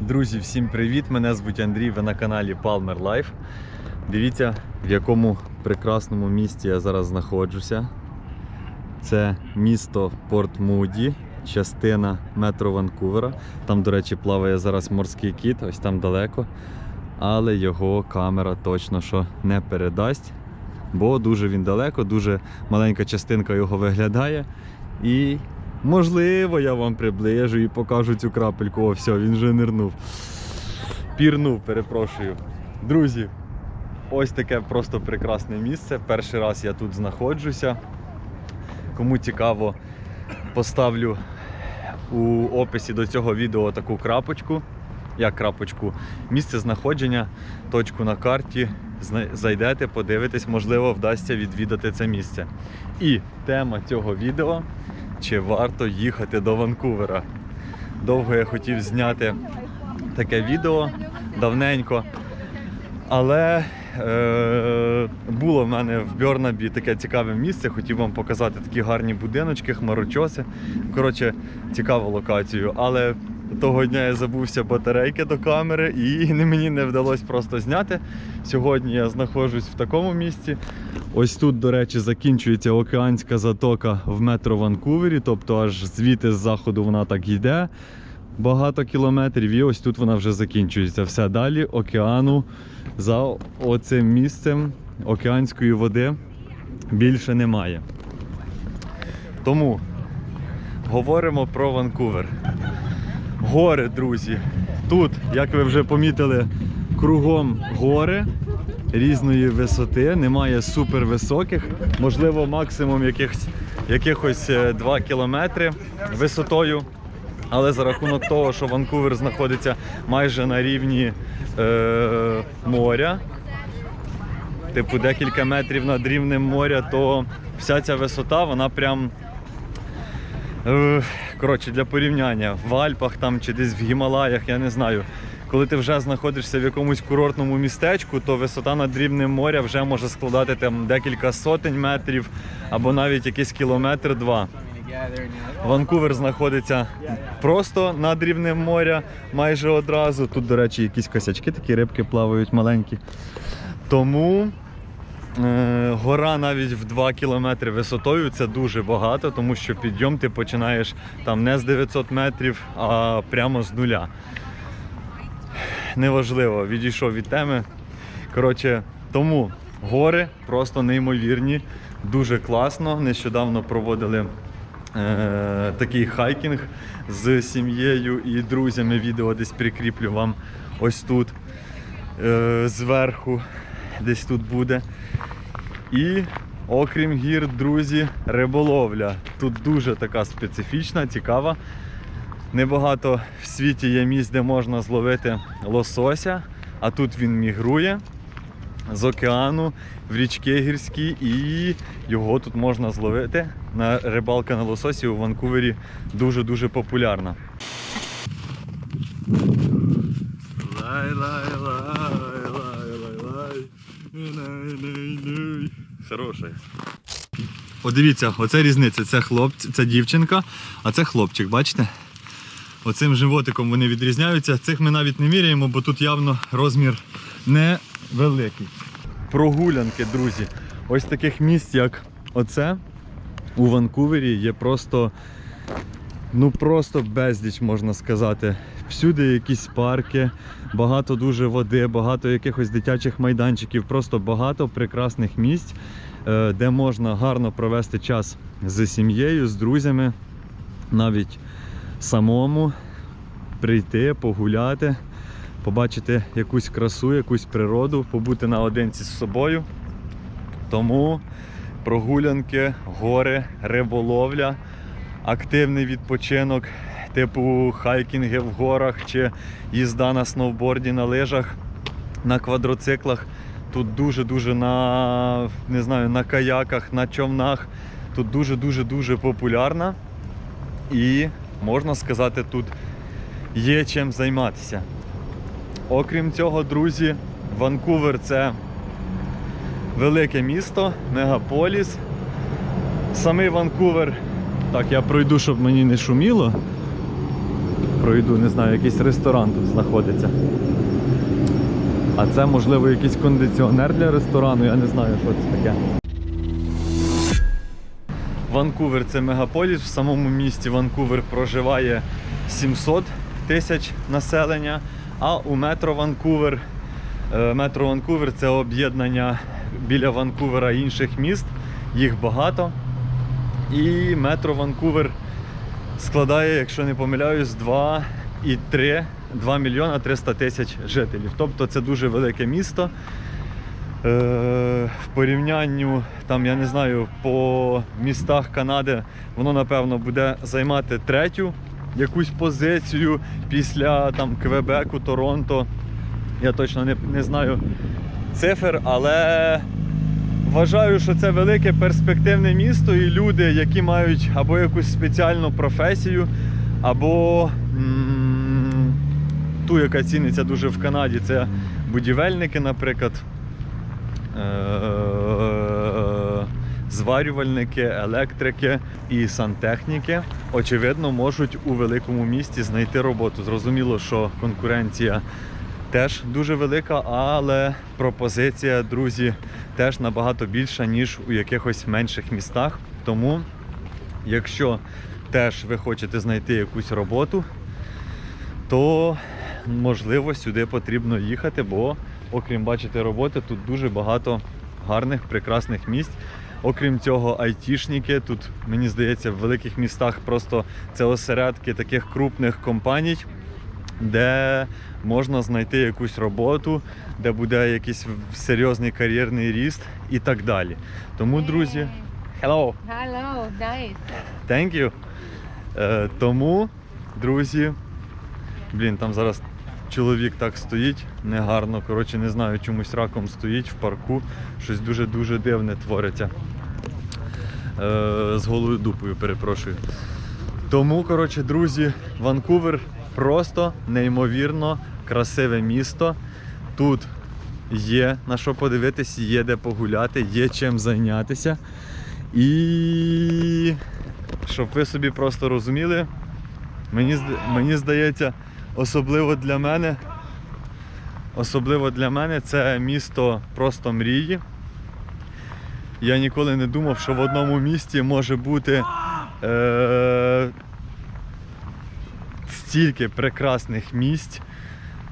Друзі, всім привіт! Мене звуть Андрій, ви на каналі Palmer Life. Дивіться, в якому прекрасному місті я зараз знаходжуся. Це місто Порт Муді, частина метро Ванкувера. Там, до речі, плаває зараз морський кіт, ось там далеко. Але його камера точно що не передасть, бо дуже він далеко, дуже маленька частинка його виглядає. І можливо я вам приближу і покажу цю крапельку. О, все, він вже нирнув. Пірнув, перепрошую. Друзі, ось таке просто прекрасне місце. Перший раз я тут знаходжуся. Кому цікаво, поставлю у описі до цього відео таку крапочку. Як крапочку, місце знаходження, точку на карті. Зайдете, подивитесь, можливо, вдасться відвідати це місце. І тема цього відео чи варто їхати до Ванкувера. Довго я хотів зняти таке відео давненько. Але е, було в мене в Бьорнабі таке цікаве місце. Хотів вам показати такі гарні будиночки, хмарочоси. Коротше, цікаву локацію. Але того дня я забувся батарейки до камери і мені не вдалося просто зняти. Сьогодні я знаходжусь в такому місці. Ось тут, до речі, закінчується океанська затока в метро Ванкувері, тобто аж звідти з заходу вона так йде багато кілометрів, і ось тут вона вже закінчується. Все далі океану за оцим місцем океанської води більше немає. Тому говоримо про Ванкувер. Гори, друзі. Тут, як ви вже помітили, кругом гори різної висоти, немає супервисоких, можливо, максимум якихось, якихось е, 2 кілометри висотою. Але за рахунок того, що Ванкувер знаходиться майже на рівні е, моря, типу декілька метрів над рівнем моря, то вся ця висота, вона прям. Е, коротше, для порівняння в Альпах там чи десь в Гімалаях, я не знаю. Коли ти вже знаходишся в якомусь курортному містечку, то висота над рівнем моря вже може складати там декілька сотень метрів або навіть якийсь кілометр-два. Ванкувер знаходиться просто над рівнем моря майже одразу. Тут, до речі, якісь косячки, такі рибки плавають маленькі. Тому гора навіть в 2 кілометри висотою це дуже багато, тому що підйом ти починаєш там не з 900 метрів, а прямо з нуля. Неважливо, відійшов від теми. Коротше, тому гори просто неймовірні, дуже класно. Нещодавно проводили е, такий хайкінг з сім'єю і друзями. Відео десь прикріплю вам ось тут е, зверху, десь тут буде. І окрім гір, друзі, риболовля. Тут дуже така специфічна, цікава. Небагато в світі є місць, де можна зловити лосося, а тут він мігрує з океану в річки гірські, і його тут можна зловити. На рибалка на лососі у Ванкувері дуже-дуже популярна. Лай, Хороший. Дивіться, оце різниця. Це хлопці, це дівчинка, а це хлопчик, бачите? Оцим животиком вони відрізняються. Цих ми навіть не міряємо, бо тут явно розмір невеликий. Прогулянки, друзі. Ось таких місць, як оце у Ванкувері, є просто, ну просто безліч, можна сказати. Всюди якісь парки, багато дуже води, багато якихось дитячих майданчиків, просто багато прекрасних місць, е, де можна гарно провести час з сім'єю, з друзями, навіть самому прийти, погуляти, побачити якусь красу, якусь природу, побути наодинці з собою. Тому прогулянки, гори, риболовля, активний відпочинок, типу хайкінги в горах чи їзда на сноуборді, на лижах, на квадроциклах. Тут дуже-дуже на не знаю, на каяках, на човнах. Тут дуже-дуже дуже популярна. І можна сказати, тут є чим займатися. Окрім цього, друзі, Ванкувер це велике місто, мегаполіс. Самий Ванкувер, так, я пройду, щоб мені не шуміло. пройду, не знаю, якийсь ресторан тут знаходиться. А це можливо якийсь кондиціонер для ресторану, я не знаю, що це таке. Ванкувер це мегаполіс. В самому місті Ванкувер проживає 700 тисяч населення. А у метро Ванкувер, е, метро Ванкувер це об'єднання біля Ванкувера інших міст. Їх багато. І метро Ванкувер складає, якщо не помиляюсь, 2,3 2 мільйона 300 тисяч жителів. Тобто це дуже велике місто. Е, в порівнянню, там, я не знаю, по містах Канади воно, напевно, буде займати третю якусь позицію після там, Квебеку, Торонто. Я точно не, не знаю цифр, але вважаю, що це велике перспективне місто, і люди, які мають або якусь спеціальну професію, або ту, яка ціниться дуже в Канаді, це будівельники, наприклад. Е, зварювальники, електрики і сантехніки, очевидно, можуть у великому місті знайти роботу. Зрозуміло, що конкуренція теж дуже велика, але пропозиція, друзі, теж набагато більша, ніж у якихось менших містах. Тому, якщо теж ви хочете знайти якусь роботу, то можливо сюди потрібно їхати, бо окрім бачите роботи, тут дуже багато гарних, прекрасних місць. Окрім цього, айтішники тут, мені здається, в великих містах просто це осередки таких крупних компаній, де можна знайти якусь роботу, де буде якийсь серйозний кар'єрний ріст і так далі. Тому, друзі, hello! Hello, nice. Thank you. Е, тому, друзі, блін, там зараз чоловік так стоїть, негарно. Коротше, не знаю, чомусь раком стоїть в парку. Щось дуже-дуже дивне твориться. Е, з голою дупою, перепрошую. Тому, коротше, друзі, Ванкувер просто неймовірно красиве місто. Тут є на що подивитись, є де погуляти, є чим зайнятися. І щоб ви собі просто розуміли, мені, мені здається, особливо для мене, особливо для мене це місто просто мрії. Я ніколи не думав, що в одному місті може бути е- стільки прекрасних місць: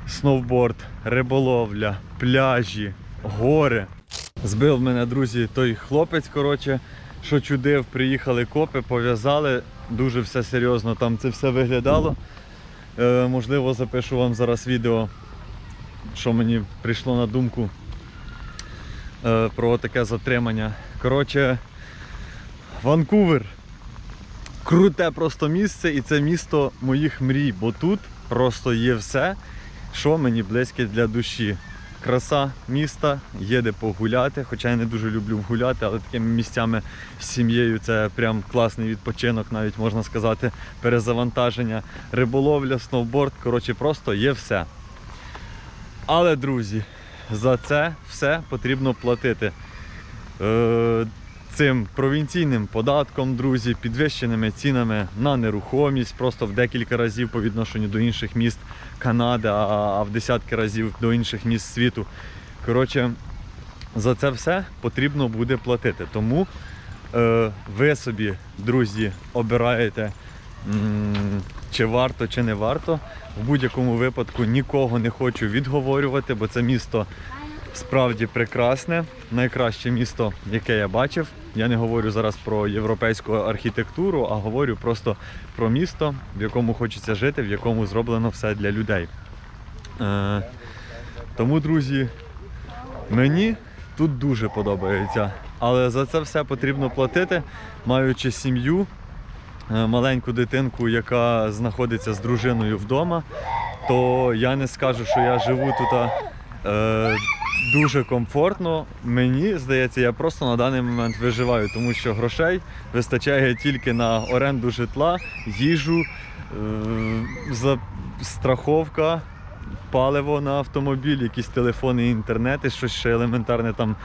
сноуборд, риболовля, пляжі, гори. Збив мене, друзі, той хлопець, коротше, що чудив, приїхали копи, пов'язали, дуже все серйозно там це все виглядало. Е, можливо, запишу вам зараз відео, що мені прийшло на думку е, про таке затримання. Коротше, Ванкувер. Круте просто місце, і це місто моїх мрій, бо тут просто є все, що мені близьке для душі. Краса міста, є де погуляти, хоча я не дуже люблю гуляти, але такими місцями з сім'єю це прям класний відпочинок, навіть можна сказати, перезавантаження, риболовля, сноуборд. Коротше, просто є все. Але, друзі, за це все потрібно платити. Е, цим провінційним податком, друзі, підвищеними цінами на нерухомість, просто в декілька разів по відношенню до інших міст Канади, а- в десятки разів до інших міст світу. Коротше, за це все потрібно буде платити. Тому е, ви собі, друзі, обираєте, чи варто, чи не варто. В будь-якому випадку нікого не хочу відговорювати, бо це місто справді прекрасне, найкраще місто, яке я бачив. Я не говорю зараз про європейську архітектуру, а говорю просто про місто, в якому хочеться жити, в якому зроблено все для людей. Е, тому, друзі, мені тут дуже подобається. Але за це все потрібно платити, маючи сім'ю, е, маленьку дитинку, яка знаходиться з дружиною вдома, то я не скажу, що я живу тут е, дуже комфортно. Мені здається, я просто на даний момент виживаю, тому що грошей вистачає тільки на оренду житла, їжу, е, страховка. Паливо на автомобіль, якісь телефони, інтернети, щось ще елементарне там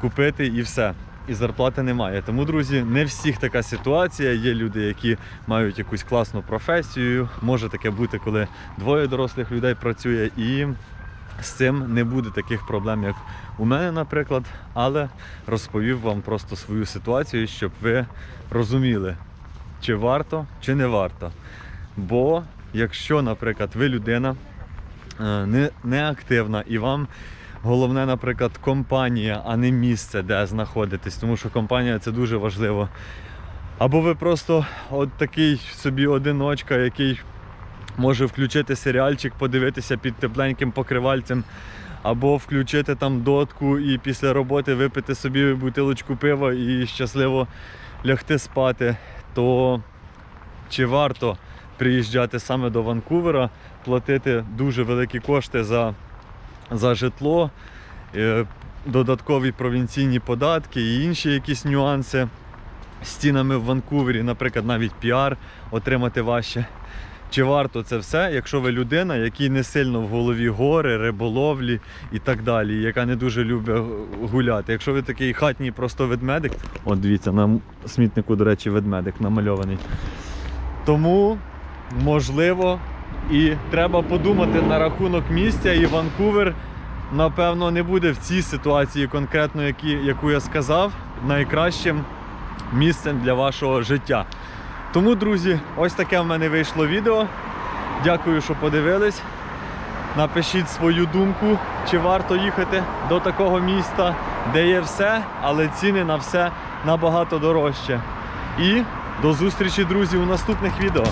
купити і все. і зарплати немає. Тому, друзі, не всіх така ситуація. Є люди, які мають якусь класну професію. Може таке бути, коли двоє дорослих людей працює, і з цим не буде таких проблем, як у мене, наприклад. Але розповів вам просто свою ситуацію, щоб ви розуміли, чи варто, чи не варто. Бо якщо, наприклад, ви людина е, не, не активна і вам головне, наприклад, компанія, а не місце, де знаходитесь, тому що компанія це дуже важливо. Або ви просто от такий собі одиночка, який може включити серіальчик, подивитися під тепленьким покривальцем, або включити там дотку і після роботи випити собі бутилочку пива і щасливо лягти спати, то чи варто приїжджати саме до Ванкувера, платити дуже великі кошти за, за житло, е, додаткові провінційні податки і інші якісь нюанси з цінами в Ванкувері, наприклад, навіть піар отримати важче. Чи варто це все, якщо ви людина, якій не сильно в голові гори, риболовлі і так далі, яка не дуже любить гуляти. Якщо ви такий хатній просто ведмедик, от дивіться, на смітнику, до речі, ведмедик намальований. Тому, можливо, і треба подумати на рахунок місця, і Ванкувер, напевно, не буде в цій ситуації конкретно, які, яку я сказав, найкращим місцем для вашого життя. Тому, друзі, ось таке в мене вийшло відео. Дякую, що подивились. Напишіть свою думку, чи варто їхати до такого міста, де є все, але ціни на все набагато дорожче. І до зустрічі, друзі, у наступних відео.